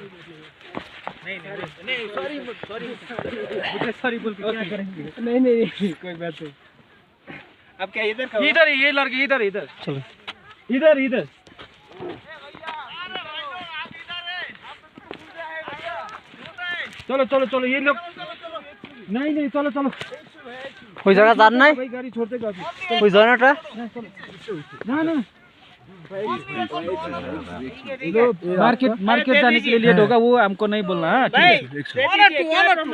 नहीं नहीं नहीं नहीं सॉरी सॉरी सॉरी क्या क्या कोई बात नहीं। अब क्या इधर इधर ये लड़के इधर इधर। चलो। इधर इधर। चलो चलो चलो ये लोग नहीं नहीं चलो चलो। ওই জায়গা যান নাই भाई गाड़ी छोड़ देगा अभी ওই জয়নাটা ना ना मार्केट मार्केट जाने के लिए होगा वो हमको नहीं बोलना हाँ ठीक है वन और टू वन और टू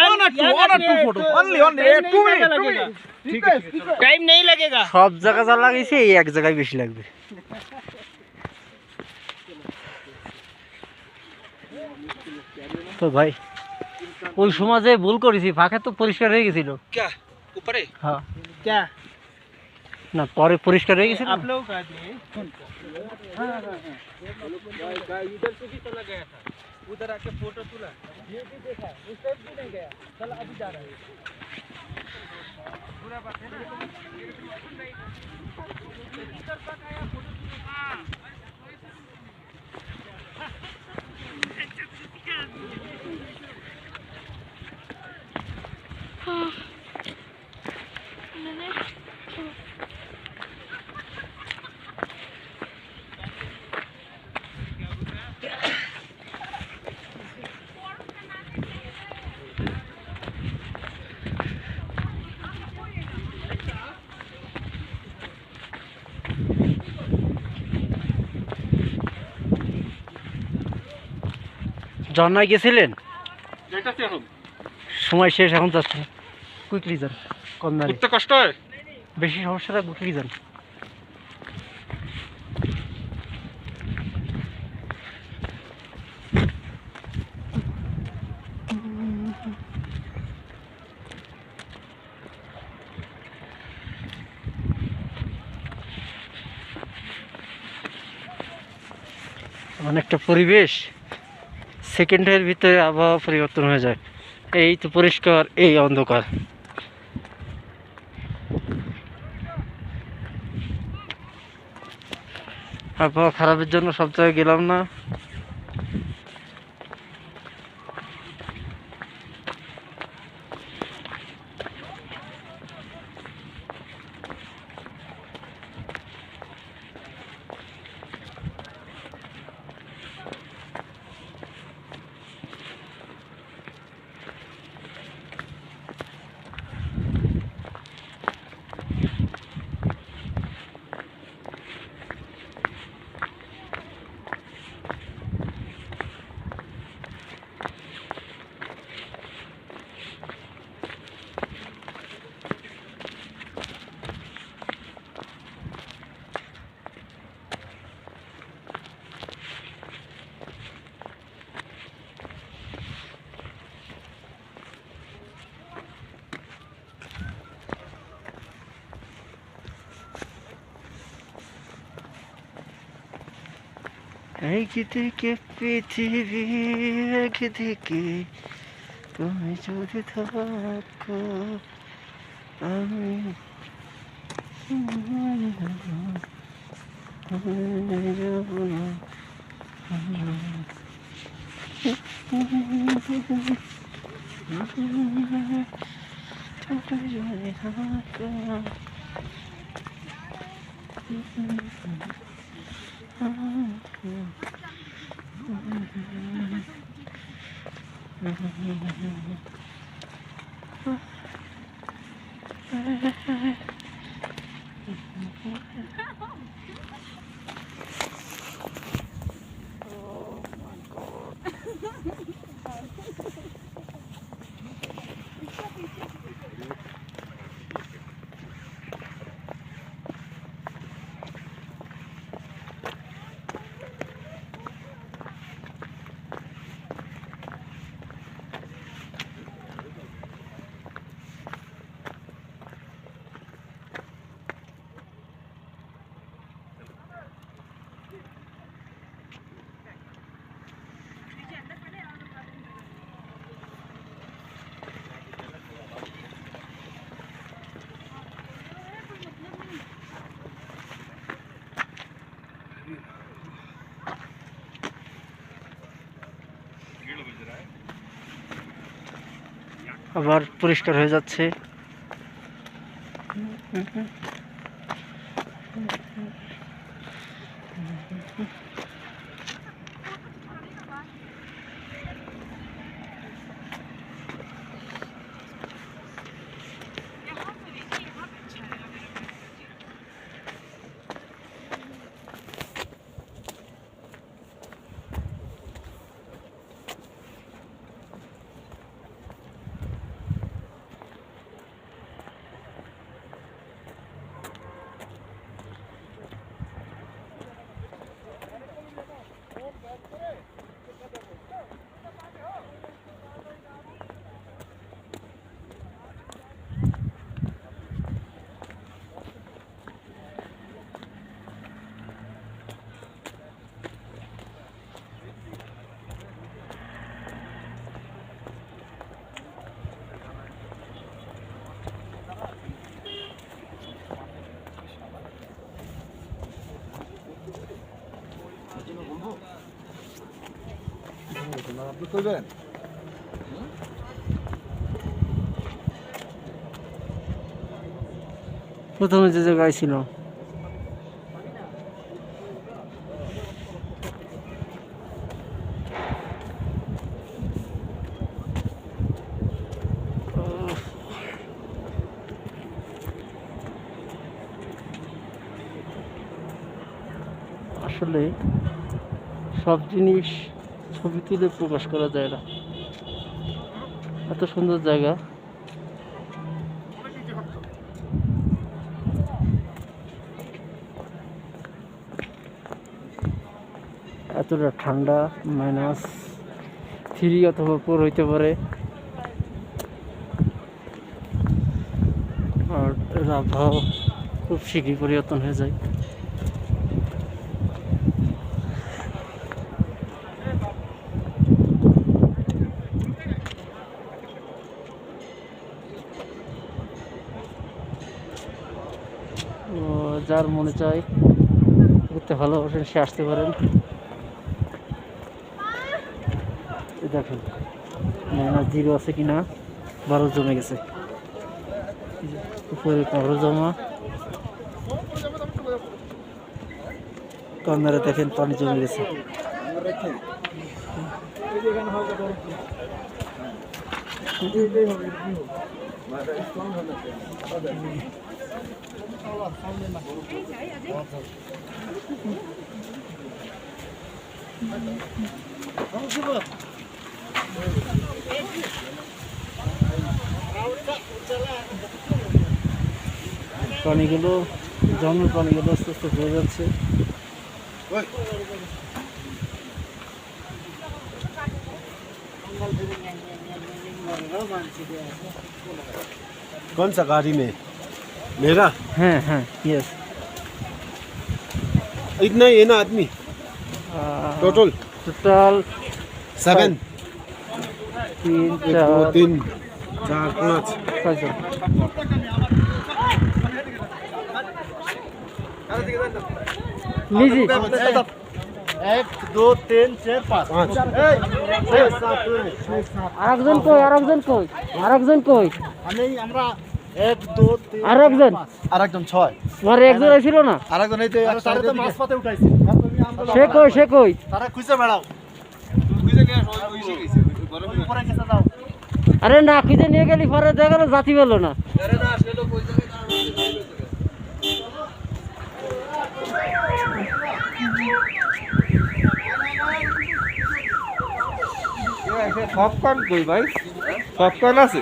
वन और टू वन और two photo only only two minute ठीक है ठीक है टाइम नहीं लगेगा সব জায়গা যা লাগাইছে এই এক জায়গায় বেশি লাগবে তো ভাই ওই সময় যে ভুল করেছি ফাঁকা তো পরিষ্কার হয়ে গেছিল क्या ऊपर है? हाँ। क्या? ना पौरे पुरुष कर रही आप लोगों का इधर से भी चला गया था उधर आके फ़ोटो तुला। ये भी देखा उस तरफ़ भी नहीं गया। चल अभी जा रहा है। पूरा बात है ना? Oh. ঝর্ণায় গেছিলেন? সময় শেষ এখন যাচ্ছে। কুইকলি যান কম কষ্ট হয়? বেশি সমস্যা থাকবে কুইকলি যান। অনেকটা পরিবেশ। সেকেন্ডের ভিতরে আবহাওয়া পরিবর্তন হয়ে যায়। এই তো পরিষ্কার, এই অন্ধকার। আবহাওয়া খারাপের জন্য সব জায়গায় গেলাম না। একদিকে পৃথিবী একদিকে তুমি যদি থাকো আমি যাব না তুমি যদি Mm-hmm. আবার পরিষ্কার হয়ে যাচ্ছে। প্রথমে যে জায়গায় ছিল। আসলে সব জিনিস ছবি তুলে প্রকাশ করা যায় না। এত সুন্দর জায়গা। এতটা ঠান্ডা মাইনাস থ্রি অথবা ফোর হইতে পারে। আর এর আবহাওয়া খুব শীঘ্রই পরিবর্তন হয়ে যায়। যার মনে চায় ঘুরতে ভালোবাসেন, সে আসতে পারেন। দেখেন মাইনাস জিরো আছে কিনা? বারো জমে গেছে। উপরে বারো জমা। কর্নারে দেখেন পানি জমে গেছে। পানিগুলো জমের পানিগুলো আস্তে আস্তে হয়ে যাচ্ছে कौन सा गाड़ी में मेरा হ্যাঁ হ্যাঁ ইয়েস इतना ही है ना आदमी टोटल টোটাল सेवन তিন एक চার दो तीन चार पाँच ছয়জন মিজি এক দু তিন চার পাঁচ पाँच আরেকজন কই আরেকজন কই আরেকজন কই আমি আমরা আর একজন? ছয়। পরে একজন ছিল না? আর একজন এই তো তারা তো মাছ পাতে উঠাইছি। সে কই সে কই? তারা খুঁজে বেড়াও। উপরে গেছে দাও আরে না খুঁজে নিয়ে গেলি পরে দেখা গেলো জাতি পেল না। পপকর্ন কই ভাই? পপকর্ন আছে?